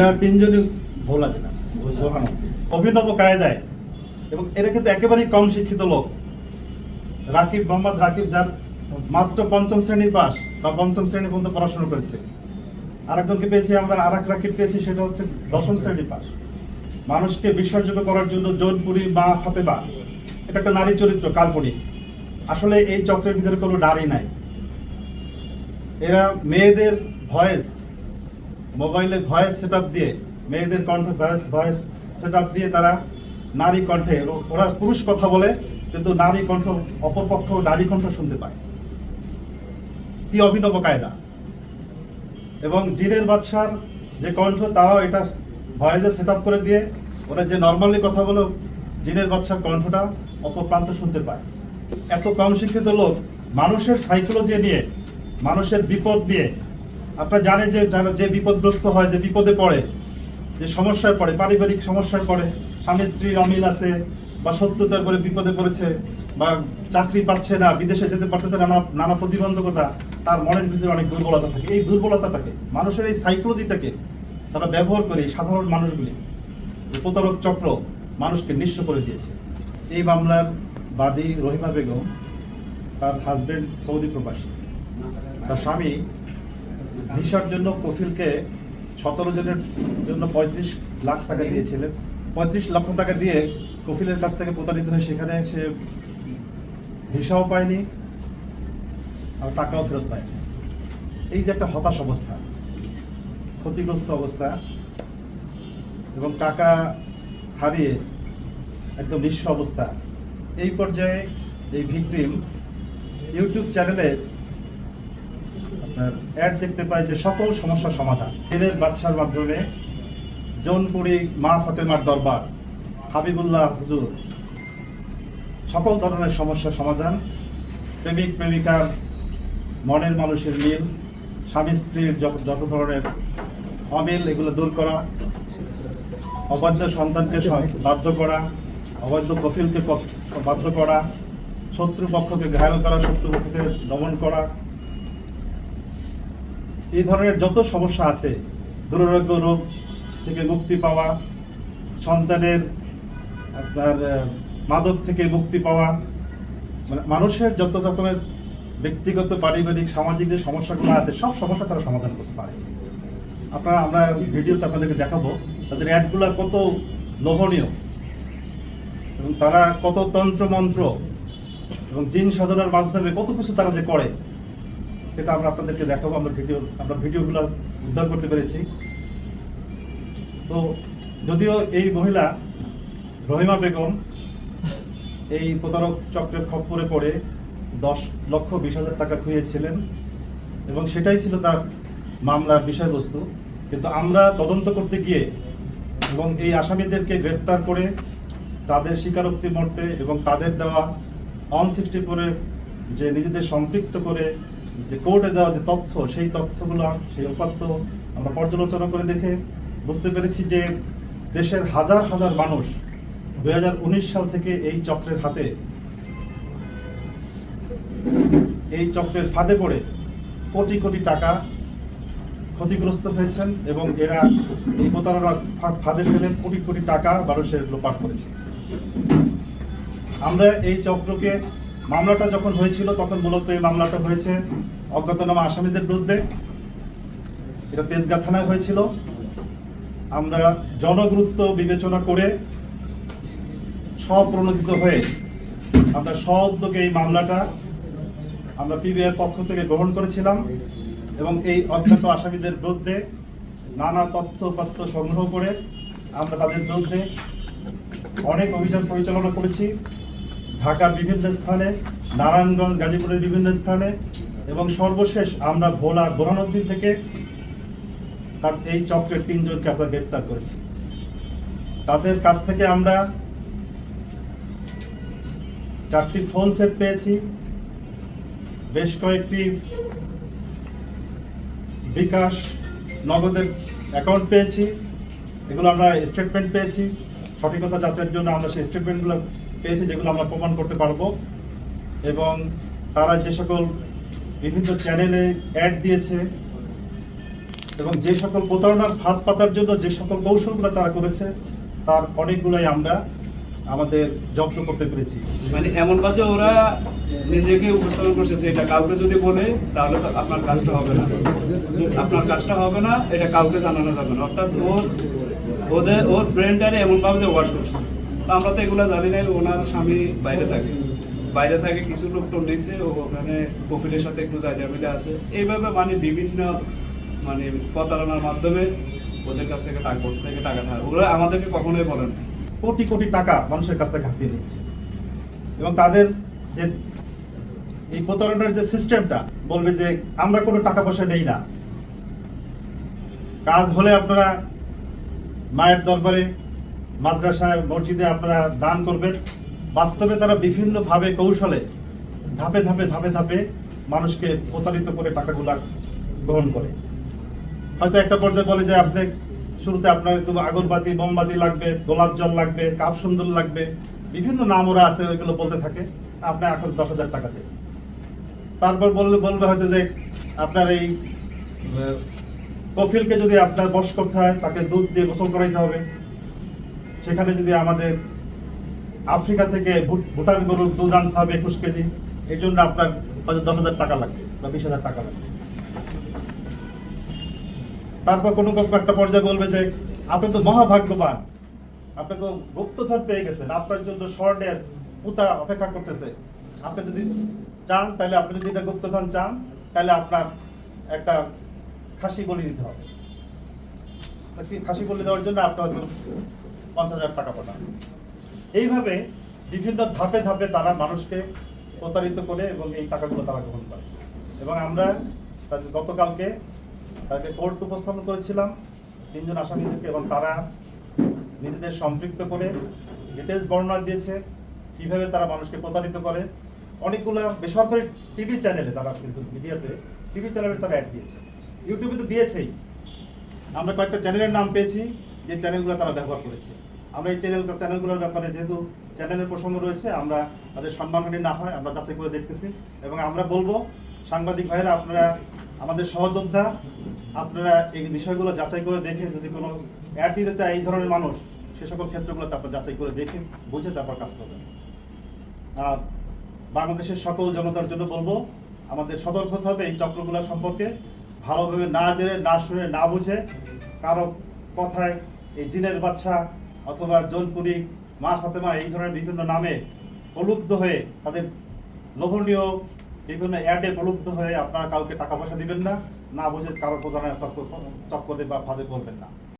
এরা তিনজনই অভিনব কায়দায়। এবং এরা কিন্তু একেবারেই কম শিক্ষিত লোক। রাকিব, মোহাম্মদ রাকিব যার মাত্র পঞ্চম শ্রেণির পাস, বা পঞ্চম শ্রেণি পর্যন্ত পড়াশোনা করেছে। আরেকজনকে পেয়েছি আমরা আর এক রাকিব পেয়েছি, সেটা হচ্ছে দশম শ্রেণির পাস। মানুষকে বিশ্বাসযোগ্য করার জন্য জোরপুরি মা ফাতেমা এটা একটা নারী চরিত্র, কাল্পনিক। আসলে এই চক্রের ভিতরে কোনো নারী নাই। এরা মেয়েদের ভয়েস মোবাইলে ভয়েস সেট দিয়ে, মেয়েদের কণ্ঠে ভয়েস ভয়েস সেট দিয়ে তারা নারী কণ্ঠে ওরা পুরুষ কথা বলে, কিন্তু নারী কণ্ঠ, অপরপক্ষ নারী কণ্ঠ শুনতে পায়। কি অভিনব কায়দা। এবং জিনের বাদশার যে কণ্ঠ, তারাও এটা ভয়েসে সেট করে দিয়ে, ওরা যে নর্মালি কথা বলে, জিনের বাদশার কণ্ঠটা অপর প্রান্ত শুনতে পায়। এত কম শিক্ষিত লোক মানুষের সাইকোলজি নিয়ে, মানুষের বিপদ দিয়ে আপনারা জানেন যে যারা যে বিপদগ্রস্ত হয়, যে বিপদে পড়ে, যে সমস্যায় পড়ে, পারিবারিক সমস্যায় পড়ে, স্বামী স্ত্রীর অমিল আছে বা শত্রুতার করে বিপদে পড়েছে বা চাকরি পাচ্ছে না, বিদেশে যেতে পারতেছে নানা নানা প্রতিবন্ধকতা, তার মনের ভিতরে অনেক দুর্বলতা থাকে। এই দুর্বলতাটাকে, মানুষের এই সাইকোলজিটাকে তারা ব্যবহার করে সাধারণ মানুষগুলি প্রতারক চক্র মানুষকে নিঃস্ব করে দিয়েছে। এই মামলার বাদী রহিমা বেগম, তার হাজবেন্ড সৌদি প্রবাসী। তার স্বামী ভিসার জন্য কফিলকে সতেরো জনের জন্য পঁয়ত্রিশ লাখ টাকা দিয়েছিলেন। পঁয়ত্রিশ লক্ষ টাকা দিয়ে কফিলের কাছ থেকে প্রতারিত হয়ে সেখানে সে ভিসাও পায়নি আর টাকাও ফেরত পায়নি। এই যে একটা হতাশ অবস্থা, ক্ষতিগ্রস্ত অবস্থা, এবং টাকা হারিয়ে একদম নিঃস্ব অবস্থা। এই পর্যায়ে এই ভিকটিম ইউটিউব চ্যানেলে আপনার অ্যাড দেখতে পাই যে সকল সমস্যার সমাধান। দিনের বাদশার মাধ্যমে জৌনপুরি মা ফাতেমার দরবার, হাবিবুল্লাহ হুজুর, সকল ধরনের সমস্যার সমাধান, প্রেমিক, প্রেমিকার, মনের মানুষের মিল, স্বামী, স্ত্রীর যত ধরনের অমিল, এগুলো দূর করা, অবাধ্য সন্তানকে বাধ্য করা, অবাধ্য কফিলকে কফ- বাধ্য করা, শত্রুপক্ষকে ঘায়াল করা শত্রু পক্ষকে দমন করা এই ধরনের যত সমস্যা আছে দুরারোগ্য রোগ থেকে মুক্তি পাওয়া, সন্তানের আপনার মাদক থেকে মুক্তি পাওয়া মানে মানুষের যত রকমের ব্যক্তিগত, পারিবারিক, সামাজিক যে সমস্যাগুলো আছে, সব সমস্যা তারা সমাধান করতে পারে। আপনারা, আমরা ভিডিওতে আপনাদেরকে দেখাবো, তাদের অ্যাডগুলো কত লোভনীয় এবং তারা কত তন্ত্র মন্ত্র এবং জিন সাধনার মাধ্যমে কত কিছু তারা যে করে। সেটা আমরা আপনাদেরকে দেখাবো, আমরা ভিডিও, আমরা ভিডিওগুলো উদ্ধার করতে পেরেছি। তো যদিও এই মহিলা রহিমা বেগম এই প্রতারক চক্রের খপ্পরে পড়ে দশ লক্ষ বিশ হাজার টাকা খুইয়েছিলেন এবং সেটাই ছিল তার মামলার বিষয়বস্তু। কিন্তু আমরা তদন্ত করতে গিয়ে এবং এই আসামিদেরকে গ্রেপ্তার করে তাদের স্বীকারোক্তি মর্তে এবং তাদের দেওয়া অন সিক্সটি ফোরের যে নিজেদের সম্পৃক্ত করে যে কোর্টে দেওয়া যে তথ্য, সেই তথ্যগুলো, সেই উপাত্ত আমরা পর্যালোচনা করে দেখে বুঝতে পেরেছি যে দেশের হাজার হাজার মানুষ দুই হাজার উনিশ সাল থেকে এই চক্রের হাতে, এই চক্রের ফাঁদে পড়ে কোটি কোটি টাকা ক্ষতিগ্রস্ত হয়েছেন এবং এরা এই প্রতারণার ফাঁদে ফেলে কোটি কোটি টাকা মানুষের লোপাট করেছে। আমরা এই চক্রকে মামলাটা যখন হয়েছিল, তখন মূলত এই মামলাটা হয়েছে অজ্ঞাতনামা আসামিদের বিরুদ্ধে। এটা তেজগাঁ থানায় হয়েছিল। আমরা জনগুরুত্ব বিবেচনা করে স্বপ্রণোদিত হয়ে আমরা স্ব উদ্যোগে এই মামলাটা আমরা পিবিআর পক্ষ থেকে গ্রহণ করেছিলাম এবং এই অজ্ঞাত আসামিদের বিরুদ্ধে নানা তথ্য তথ্য সংগ্রহ করে আমরা তাদের বিরুদ্ধে অনেক অভিযান পরিচালনা করেছি। ঢাকার বিভিন্ন স্থানে, নারায়ণগঞ্জ, গাজীপুরের বিভিন্ন স্থানে, এবং সর্বশেষ আমরা ভোলা বোরানুদ্দিন থেকে তার এই চক্রের তিনজনকে আমরা গ্রেপ্তার করেছি। তাদের কাছ থেকে আমরা চারটি ফোন সেট পেয়েছি, বেশ কয়েকটি বিকাশ নগদের অ্যাকাউন্ট পেয়েছি, এগুলো আমরা স্টেটমেন্ট পেয়েছি। সঠিকতা যাচাইয়ের জন্য আমরা সেই স্টেটমেন্টগুলো পেয়েছি যেগুলো আমরা প্রমাণ করতে পারব। এবং তারা যে সকল বিভিন্ন চ্যানেলে অ্যাড দিয়েছে এবং যে সকল প্রতারণার ফাঁদ পাতার জন্য যে সকল কৌশলগুলো তারা করেছে, তার অনেকগুলোই আমরা আমাদের জব্দ করতে পেরেছি। মানে এমন বাজে ওরা নিজেকে উপস্থাপন করছে যে এটা কাউকে যদি বলে, তাহলে আপনার কাজটা হবে না। আপনার কাজটা হবে না, এটা কাউকে জানানো যাবে না। অর্থাৎ ওর, ওদের, ওর ব্রেনটারে এমনভাবে যে ওয়াশ করছে। আমরা তো এগুলো জানি না ওনার স্বামী বাইরে থাকে। বাইরে থাকে, কিছু লোক নিয়েছে ও ওখানে কপিলের সাথে একটু জায়গা মিলে আছে। এইভাবে মানে বিভিন্ন মানে প্রতারণার মাধ্যমে ওদের কাছ থেকে টাকা, ওর থেকে টাকা ধার। ওগুলো আমাদেরকে কখনোই বলেন কোটি কোটি টাকা মানুষের কাছ থেকে হাতিয়ে নিয়েছে। এবং তাদের যে এই প্রতারণার যে সিস্টেমটা, বলবে যে, আমরা কোনো টাকা পয়সা নেই না। কাজ হলে আপনারা মায়ের দরবারে মাদ্রাসায় মসজিদে আপনারা দান করবেন। বাস্তবে তারা বিভিন্নভাবে কৌশলে ধাপে ধাপে ধাপে ধাপে মানুষকে প্রতারিত করে টাকাগুলা গ্রহণ করে। হয়তো একটা পর্যায়ে বলে যে আপনি শুরুতে আপনার আগরবাতি, মোমবাতি লাগবে, গোলাপ জল লাগবে, কাপ সুন্দর লাগবে, বিভিন্ন নাম ওরা আছে, ওইগুলো বলতে থাকে, আপনি এখন দশ হাজার টাকা দেন। তারপর বললে বলবে হয়তো যে আপনার এই কফিলকে যদি আপনার বস করতে হয়, তাকে দুধ দিয়ে গোসল করাইতে হবে। সেখানে যদি আমাদের আফ্রিকা থেকে ভুট- ভুটান গরুর দুধ আনতে হবে একুশ কেজি, এই জন্য আপনার হয়তো দশ হাজার টাকা লাগবে বা বিশ হাজার টাকা লাগবে। তারপর কোনো একটা পর্যায়ে বলবে যে, আপনি তো মহাভাগ্যবান। আপনি তো গুপ্তধন পেয়ে গেছেন, আপনার জন্য স্বর্ণের পুতা অপেক্ষা করতেছে। আপনি যদি চান, তাহলে আপনি যদি এটা গুপ্তধন চান, তাহলে আপনার একটা খাসি বলি দিতে হবে। খাসি বলি দেওয়ার জন্য আপনার পঞ্চাশ হাজার টাকা পাঠান। এইভাবে বিভিন্ন ধাপে ধাপে তারা মানুষকে প্রতারিত করে এবং এই টাকাগুলো তারা গ্রহণ করে। এবং আমরা তাদের গতকালকে তাকে কোর্ট উপস্থাপন করেছিলাম, তিনজন আসামিদেরকে এবং তারা নিজেদের সম্পৃক্ত করে ডিটেলস বর্ণনা দিয়েছে, কীভাবে তারা মানুষকে প্রতারিত করে। অনেকগুলো বেসরকারি টিভি চ্যানেলে তারা কিন্তু মিডিয়াতে, টিভি চ্যানেলে তারা অ্যাড দিয়েছে। ইউটিউবে তো দিয়েছেই। আমরা কয়েকটা চ্যানেলের নাম পেয়েছি যে চ্যানেলগুলো তারা ব্যবহার করেছে। আমরা এই চ্যানেল চ্যানেলগুলোর ব্যাপারে যেহেতু চ্যানেলের প্রসঙ্গ রয়েছে, আমরা তাদের সম্মানহানি না হয়, আমরা যাচাই করে দেখতেছি। এবং আমরা বলব, সাংবাদিক ভাইয়েরা, আপনারা আমাদের সহযোদ্ধা, আপনারা এই বিষয়গুলো যাচাই করে দেখে, যদি কোনো অ্যাড দিতে চায় এই ধরনের মানুষ, সে সকল ক্ষেত্রগুলোতে আপনারা যাচাই করে দেখে, বুঝে তারপর কাজ করবেন আর বাংলাদেশের সকল জনতার জন্য বলব, আমাদের সতর্ক হতে হবে এই চক্রগুলো সম্পর্কে। ভালোভাবে না জেনে, না শুনে, না বুঝে, কারও কথায় জিনের বাচ্চা অথবা জোনপুরি মা ফাতেমা এই ধরনের বিভিন্ন নামে প্রলুব্ধ হয়ে তাদের লোভনীয় বিভিন্ন অ্যাডে প্রলুব্ধ হয়ে আপনারা কাউকে টাকা পয়সা দিবেন না না বুঝে কারও প্রধানের চক্করে বা ফাঁদে পড়বেন না।